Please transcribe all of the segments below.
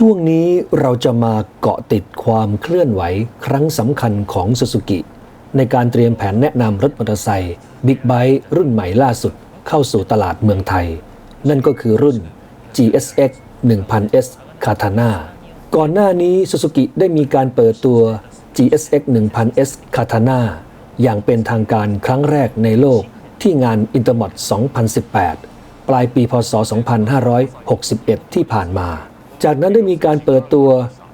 ช่วงนี้เราจะมาเกาะติดความเคลื่อนไหวครั้งสำคัญของซูซูกิในการเตรียมแผนแนะนำรถมอเตอร์ไซค์บิ๊กไบค์รุ่นใหม่ล่าสุดเข้าสู่ตลาดเมืองไทย นั่นก็คือรุ่น GSX 1000S Katana ก่อนหน้านี้ซูซูกิได้มีการเปิดตัว GSX 1000S Katana อย่างเป็นทางการครั้งแรกในโลกที่งาน Intermot 2018 ปลายปีพศ 2561 ที่ผ่านมา จากนั้นได้มีการเปิดตัว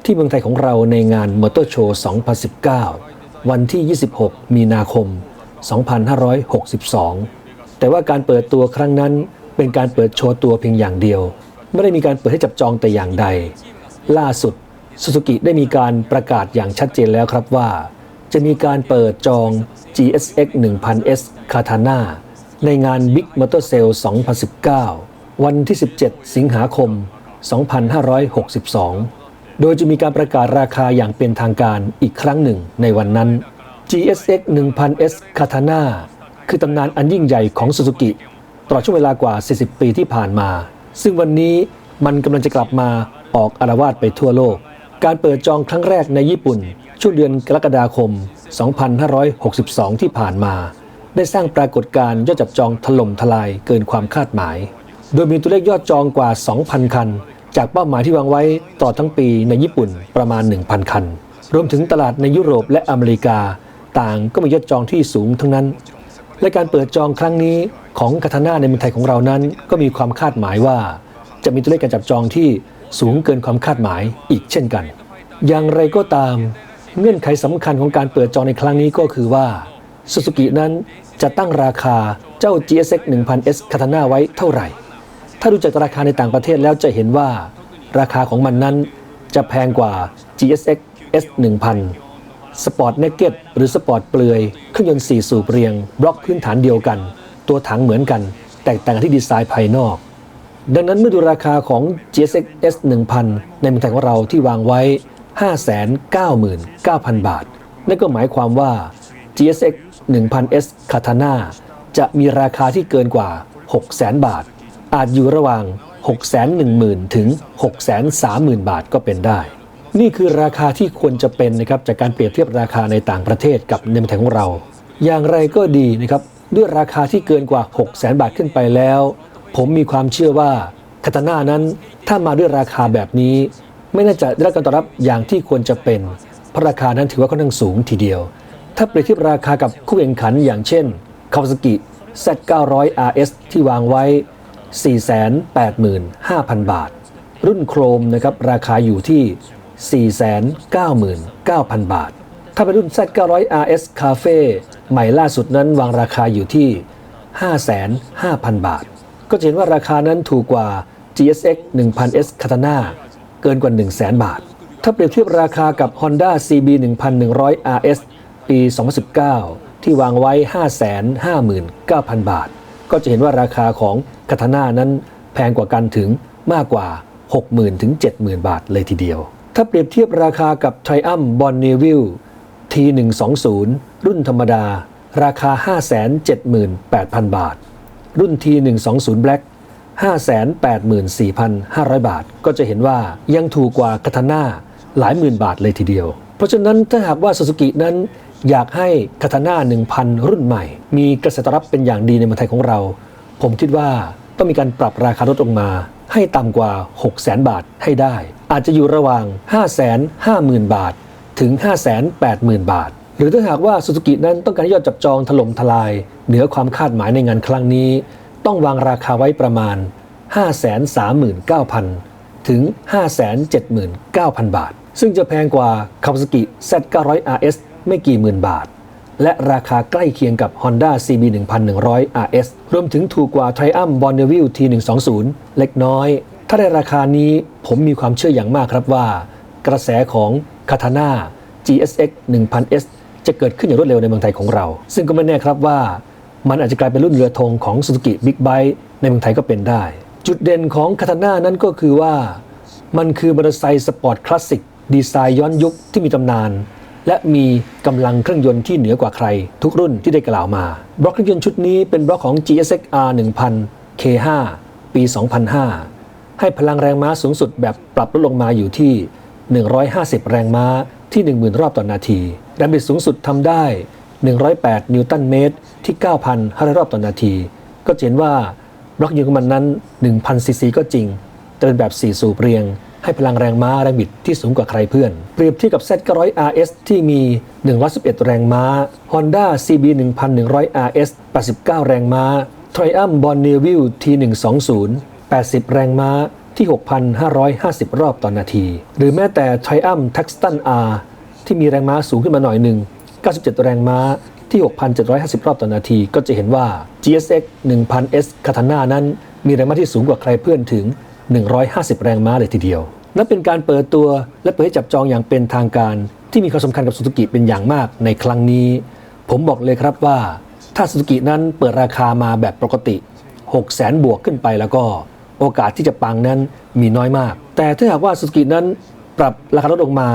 ที่เมืองไทยของเราในงานมอเตอร์โชว์ 2019 วันที่ 26 มีนาคม 2562 แต่ว่าการเปิดตัวครั้งนั้นเป็นการเปิดโชว์ตัวเพียงอย่างเดียว ไม่ได้มีการเปิดให้จับจองแต่อย่างใด ล่าสุดซูซูกิได้มีการประกาศอย่างชัดเจนแล้วครับว่า จะมีการเปิดจอง GSX 1000S Katana ในงาน Big Motor Sale 2019 วันที่ 17 สิงหาคม 2562 โดยจะมีการประกาศราคาอย่างเป็นทางการอีกครั้งหนึ่งในวันนั้น GSX 1000S Katana คือตำนานอันยิ่งใหญ่ของซูซูกิตลอดช่วงเวลากว่า 40 ปีที่ผ่านมา ซึ่งวันนี้มันกำลังจะกลับมาออกอารวาสไปทั่วโลก การเปิดจองครั้งแรกในญี่ปุ่น ช่วงเดือนกรกฎาคม 2562 ที่ผ่านมา ได้สร้างปรากฏการณ์ยอดจับจองถล่มทลายเกินความคาดหมาย โดยมีตัวเลขยอดจองกว่า 2,000 คัน จากเป้าหมายที่วางไว้ต่อทั้งปีในญี่ปุ่นประมาณ 1,000 คัน รวมถึงตลาดในยุโรปและอเมริกา ต่างก็มียอดจองที่สูงทั้งนั้น และการเปิดจองครั้งนี้ของคาทาน่าในเมืองไทยของเรานั้น ก็มีความคาดหมายว่า จะมีตัวเลขการจับจองที่สูงเกินความคาดหมายอีกเช่นกัน อย่างไรก็ตาม เงื่อนไขสำคัญของการเปิดจองในครั้งนี้ก็คือว่าซูซูกินั้นจะตั้งราคาเจ้า GSX 1000S Katana ไว้เท่าไหร่ ถ้าดูจากราคาในต่างประเทศแล้วจะเห็นว่าราคาของมันนั้นจะแพงกว่า GSX S 1000สปอร์ตเนกเก็ตหรือสปอร์ตเปลือย เครื่องยนต์ 4 สูบเรียง บล็อกพื้นฐานเดียวกัน ตัวถังเหมือนกัน แตกต่างที่ดีไซน์ภายนอก ดังนั้นเมื่อดูราคาของ GSX S 1000 ในเมืองไทยของเราที่วางไว้ 599,000 บาท นั่นก็หมายความว่า GSX 1000S Katana จะมีราคาที่เกินกว่า 600,000 บาท อาจอยู่ระหว่าง 610,000 ถึง 630,000 บาทก็เป็นได้ นี่คือราคาที่ควรจะเป็นนะครับจากการเปรียบเทียบราคาในต่างประเทศกับในเมืองไทยของเรา อย่างไรก็ดีนะครับด้วยราคาที่เกินกว่า 600,000 บาทขึ้นไปแล้ว ผมมีความเชื่อว่าคาตาน่านั้นถ้ามาด้วยราคาแบบนี้ ไม่น่าจะได้รับการตอบรับอย่างที่ควรจะเป็นเพราะราคานั้นถือว่าค่อนข้างสูงทีเดียว ถ้าเปรียบเทียบราคากับคู่แข่งขันอย่างเช่น Kawasaki Z900 RS ที่วางไว้ 485,000 บาท รุ่นโครมนะครับราคาอยู่ที่ 499,000 บาท ถ้าเป็นรุ่น Z900 RS Cafe ใหม่ล่าสุดนั้นวางราคาอยู่ที่55,000 บาท ก็จะเห็นว่าราคานั้นถูกกว่า GSX 1000S Katana เกินกว่า 100,000 บาท ถ้าเปรียบเทียบราคากับ Honda CB 1100 RS ปี 2019 ที่วางไว้ 559,000 บาท ก็จะเห็นว่าราคาของ คาทานานั้นแพงกว่ากันถึงมากกว่า 60,000ถึง70,000 บาทเลยทีเดียว ถ้าเปรียบเทียบราคากับ Triumph Bonneville T120 รุ่นธรรมดา ราคา 578,000 บาท รุ่น T120 Black 584,500 บาท ก็จะเห็นว่ายังถูกกว่าคาทาน่าหลายหมื่นบาทเลยทีเดียว เพราะฉะนั้นถ้าหากว่าซูซูกินั้นอยากให้คาทาน่า1,000 รุ่นใหม่ มีกระแสตอบรับเป็นอย่างดีในเมืองไทยของเรา ผมคิดว่า ต้องมีการปรับราคาลดลงมา ให้ต่ำกว่า600,000 บาทให้ได้ อาจจะอยู่ระหว่าง 550,000 บาท ถึง 580,000 บาท หรือถ้าหากว่าซูซูกินั้นต้องการยอดจับจองถล่มทลาย เหนือความคาดหมายในงานครั้งนี้ ต้องวางราคาไว้ประมาณ 539,000 ถึง 579,000 บาท ซึ่งจะแพงกว่า Kawasaki Z900 RS ไม่กี่หมื่นบาท และราคาใกล้เคียงกับ Honda CB 1100 RS รวมถึงถูกกว่า Triumph Bonneville T120 เล็กน้อย ถ้าได้ราคานี้ผมมีความเชื่ออย่างมากครับว่า กระแสของ Katana GSX 1000S จะเกิดขึ้นอย่างรวดเร็วในเมืองไทยของเรา ซึ่งก็ไม่แน่ครับว่า มันอาจจะกลายเป็นรุ่นเรือธงของ Suzuki Big Bike ในเมืองไทยก็เป็นได้ จุดเด่นของ Katana นั้นก็คือว่า มันคือมอเตอร์ไซค์สปอร์ตคลาสสิกดีไซน์ย้อนยุคที่มีตำนาน และมีกำลังเครื่องยนต์ที่เหนือกว่าใคร ทุกรุ่นที่ได้กล่าวมา บล็อกเครื่องยนต์ชุดนี้เป็นบล็อกของ GSX R 1000 K5 ปี 2005 ให้พลังแรงม้าสูงสุดแบบปรับลดลงมาอยู่ที่ 150 แรงม้าที่ 10,000 รอบต่อนนาที แรงบิดสูงสุดทำได้ 108 นิวตันเมตรที่ 9,500 รอบต่อนนาที ก็เห็นว่าบล็อกยิงของมันนั้น 1,000 ซีซีก็จริงแต่เป็นแบบ 4 สูบเรียง ให้พลังแรงม้าแรงบิดที่สูงกว่าใครเพื่อน เปรียบเทียบกับ Z900 RS ที่มี 111 แรงม้า Honda CB 1100 RS 89 แรงม้า Triumph Bonneville T120 80 แรงม้าที่ 6,550 รอบต่อนนาที หรือแม้แต่ Triumph Tucson R ที่มีแรงม้าสูงขึ้นมาหน่อยหนึ่ง 97 แรงม้าที่ 6,750 รอบต่อนาที ก็จะเห็นว่า GSX 1000S Katana นั้นมีแรงม้าที่สูงกว่าใครเพื่อนถึง 150 แรงม้าเลยทีเดียว นับเป็นการเปิดตัวและเปิดให้จับจองอย่างเป็นทางการ ที่มีความสำคัญกับซูซูกิเป็นอย่างมากในครั้งนี้ ผมบอกเลยครับว่า ถ้าซูซูกินั้นเปิดราคามาแบบปกติ 6 0แสนบวกขึ้นไปแล้วก็โอกาสที่จะปังนั้นมีน้อยมาก แต่ถ้าหากว่าซูซูกินั้นปรับราคาลดลงมา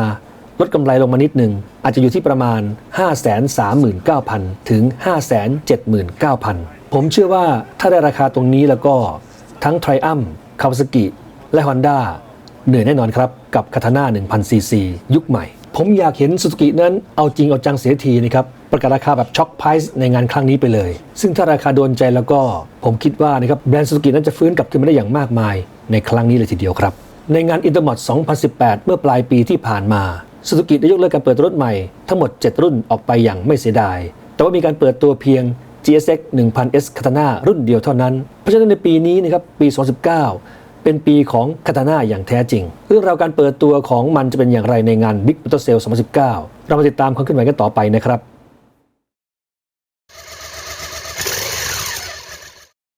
ลดกำไรลงมานิดหนึ่งอาจจะอยู่ที่ประมาณ 539,000 ถึง 579,000 ผมเชื่อว่าถ้าได้ราคาตรงนี้แล้วก็ทั้งไทอัม Triumph Kawasaki และ Honda เหนื่อยแน่นอนครับ กับคาทาน่า 1000cc ยุคใหม่ ผมอยากเห็นซูซูกินั้นเอาจริงเอาจังเสียทีนะครับ ประกาศราคาแบบช็อคไพรส์ในงานครั้งนี้ไปเลย ซึ่งถ้าราคาโดนใจแล้วก็ผมคิดว่านะครับแบรนด์ซูซูกินั้นจะฟื้นกลับขึ้นมาได้อย่างมากมาย ในครั้งนี้เลยทีเดียวครับ ในงานอินเตอร์มอ2018 เมื่อปลายปีที่ผ่านมาซูซูกิได้ยกเลิกการเปิดรถใหม่ทั้งหมด 7 รุ่นออกไปอย่างไม่เสียดาย แต่ว่ามีการเปิดตัวเพียง GSX 1000S Katana รุ่นเดียวเท่านั้น เพราะฉะนั้นในปีนี้นะครับปี 2019 เป็นปีของคาตาน่าอย่างแท้จริง เรื่องราวการเปิดตัวของมันจะเป็นอย่างไรในงาน Big Motor Sale 2019 เรามาติดตามความเคลื่อนไหวกันต่อไปนะครับ